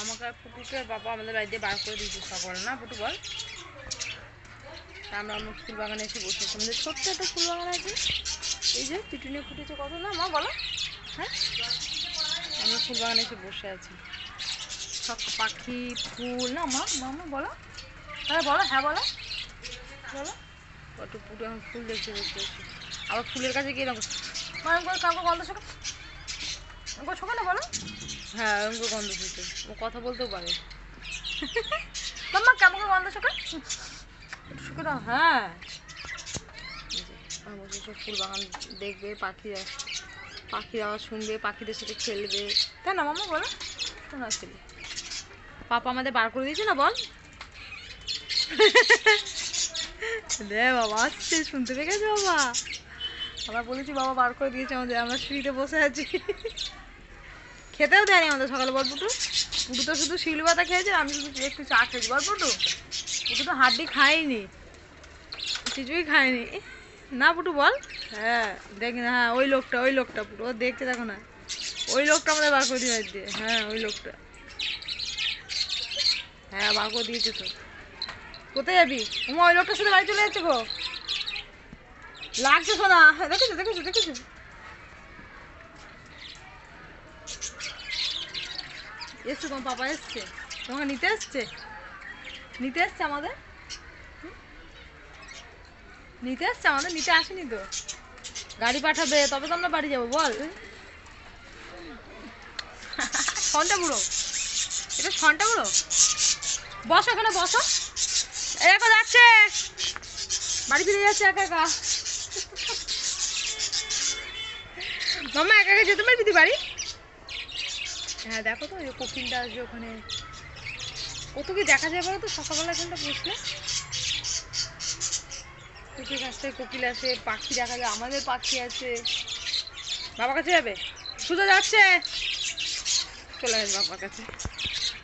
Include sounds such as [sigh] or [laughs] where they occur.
আমাকে পুটুকে বাবা আমাদের বাড়িতে বার করে দিয়েছে সকালে না। পুটু বল। আমরা আমার ফুল বাগানে এসে বসেছি। আমাদের ছোট্ট একটা ফুল বাগান আছে। এই যে পিটুনি ফুটেছে কত না? মা, বলো। হ্যাঁ? আমরা ফুল বাগানে এসে বসে আছি। সব পাখি, ফুল। না, মা, মামা, বলো। হ্যাঁ বলো হ্যাঁ বলো। বলো। কত পুরো ফুল দেখতে বসে আছি আবার ফুলের কাছে গিয়ে এরকম করে কাউকে গন্ধ শোকা শোকা না বলো? হ্যাঁ এরকম গন্ধ শুনতে ও কথা বলতেও পারে। [laughs] মাম্মা কেমন গন্ধ শোকা শুকে দাও হ্যাঁ। বসে সব ফুল বাগান দেখবে পাখিরা পাখির আওয়াজ শুনবে পাখিদের সাথে খেলবে। তাই না মামা বলো। কেন আসলে পাপা আমাদের বার করে দিয়েছে না বল? [laughs] দে বাবা আসছে শুনতে পেয়ে গেছে বাবা। আমরা বলেছি বাবা বার করে দিয়েছে আমাদের আমরা সিঁড়িতে বসে আছি। খেতেও দেয়নি আমাদের সকালে বল পুটু। তো শুধু শিল পাতা খেয়েছে আমি শুধু একটু চা খেয়েছি। বল পুটু তো হাড্ডি খায়নি। কিছুই খায়নি। না পুটু বল। হ্যাঁ। দেখ না হ্যাঁ ওই লোকটা ওই লোকটা পুটু ও দেখতে দেখো না। ওই লোকটা আমাদের বার করে দিয়ে হ্যাঁ ওই লোকটা। হ্যাঁ বার করে দিয়েছে তো। কোথায় যাবি? উমা ওই লোকটার সাথে বাড়ি চলে যাচ্ছে গো। লাগছে শোনা হ্যাঁ, দেখেছ দেখেছ দেখেছ। এসছে তোমার পাপা এসছে। তোমাকে নিতে এসছে? নিতে এসছে আমাদের? নিতে এসছে আমাদের? নিতে আসেনি তো। গাড়ি পাঠাবে, তবে তো আমরা বাড়ি যাব, বল। ফোনটা বুড়ো। এটা ফোনটা বুড়ো? বসো এখানে, বসো। দেখো যাচ্ছে। বাড়ি ফিরে যাচ্ছে একা একা। মামা একা একা যেতে পারবি তুই বাড়ি? হ্যাঁ দেখো তো ওই কোকিলটা আসবে ওখানে। কত কি দেখা যায় বলো তো? সকালবেলা এখানটা বসলে? কুকির কাছ থেকে কোকিল আছে পাখি দেখা যায়, আমাদের পাখি আছে। বাবার কাছে যাবে? শুধু যাচ্ছে? চলে গেছে বাবার কাছে।